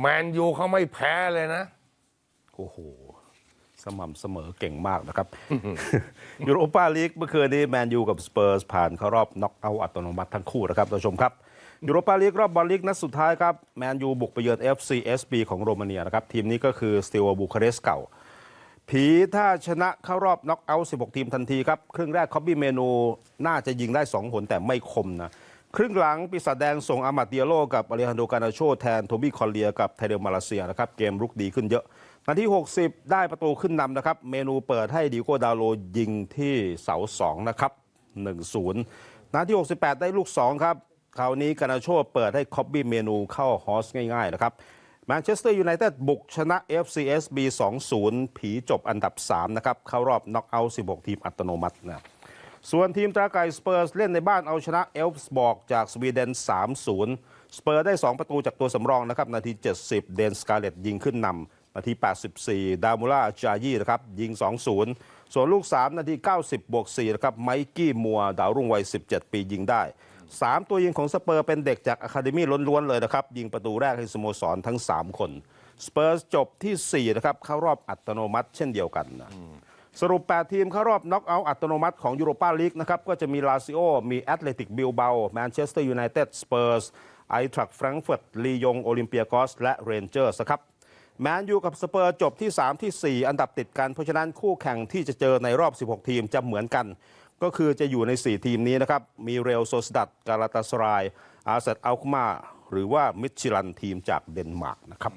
แมนยูเขาไม่แพ้เลยนะ โอ้โห สม่ำเสมอเก่งมากนะครับ ยูโรปาลีกเมื่อคืนนี้แมนยูกับสเปอร์สผ่านเข้ารอบน็อกเอาท์อัตโนมัติทั้งคู่นะครับท่านผู้ชมครับยูโรปาลีกรอบบอลลีกนัดสุดท้ายครับ แมนยูบุกไปเยือน FCSB ของโรมาเนียนะครับ ทีมนี้ก็คือสเต a บูคาเรสเก่า ผีถ้าชนะเข้ารอบน็อกเอาท์16 ทีมทันทีครับ ครึ่งแรกคอบบี้เมนูน่าจะยิงได้ 2 หนแต่ไม่คมนะ ครึ่งหลังปีศาจแดงส่งอามาดเดียโลกับอเลฮันโดกานาโชแทนโทบี้คอลเลียกับไทเดลมาเลเซียนะครับเกมรุกดีขึ้นเยอะ นาที 60 ได้ประตูขึ้นนำนะครับ เมนูเปิดให้ดิโกดาโลยิงที่เสา 2 นะครับ 1-0 นาที 68 ได้ลูก 2 ครับ คราวนี้กานาโชเปิดให้คอบบี้เมนูเข้าฮอสง่ายๆนะครับแมนเชสเตอร์ยูไนเต็ดบุกชนะ FCSB 2-0 ผีจบอันดับ 3 นะครับ เข้ารอบน็อกเอาท์16 ทีมอัตโนมัตินะ ส่วนทีมตราไก่สเปอร์สเล่นในบ้านเอาชนะเอลฟ์สบอร์กจากสวีเดน 3-0 สเปอร์ได้ 2 ประตูจากตัวสำรองนะครับ นาที 70 เดนสกาเลตยิงขึ้นนำนาที 84 ดามูล่าจายี่นะครับยิง 2-0 ส่วนลูก 3 นาที 90 บวก4นะครับไมกี้มัว ดาวรุ่งวัย 17 ปียิงได้ 3 ตัวยิงของสเปอร์เป็นเด็กจากอะคาเดมี่ล้วนๆเลยนะครับยิงประตูแรกให้สโมสรทั้ง 3 คนสเปอร์สจบทีสี่4นะครับเข้ารอบอัตโนมัติเช่นเดียวกันนะ สรุป 8 ทีมเข้ารอบน็อกเอาท์อัตโนมัติของยูโรปาลีกนะครับ ก็จะมีลาซิโอ มีแอตเลติกบิลเบาแมนเชสเตอร์ยูไนเต็ดสเปอร์สไอทรักแฟรงก์เฟิร์ตลียงโอลิมเปียกอสและเรนเจอร์สครับแมนยูกับสเปอร์จบที่ 3 ที่ 4 อันดับติดกัน เพราะฉะนั้นคู่แข่งที่จะเจอในรอบ 16 ทีมจะเหมือนกัน ก็คือจะอยู่ใน 4 ทีมนี้นะครับ มีเรลโซสดัดกาลาตาสรายอาเซตอัลคมาหรือว่ามิชลินทีมจากเดนมาร์กนะครับ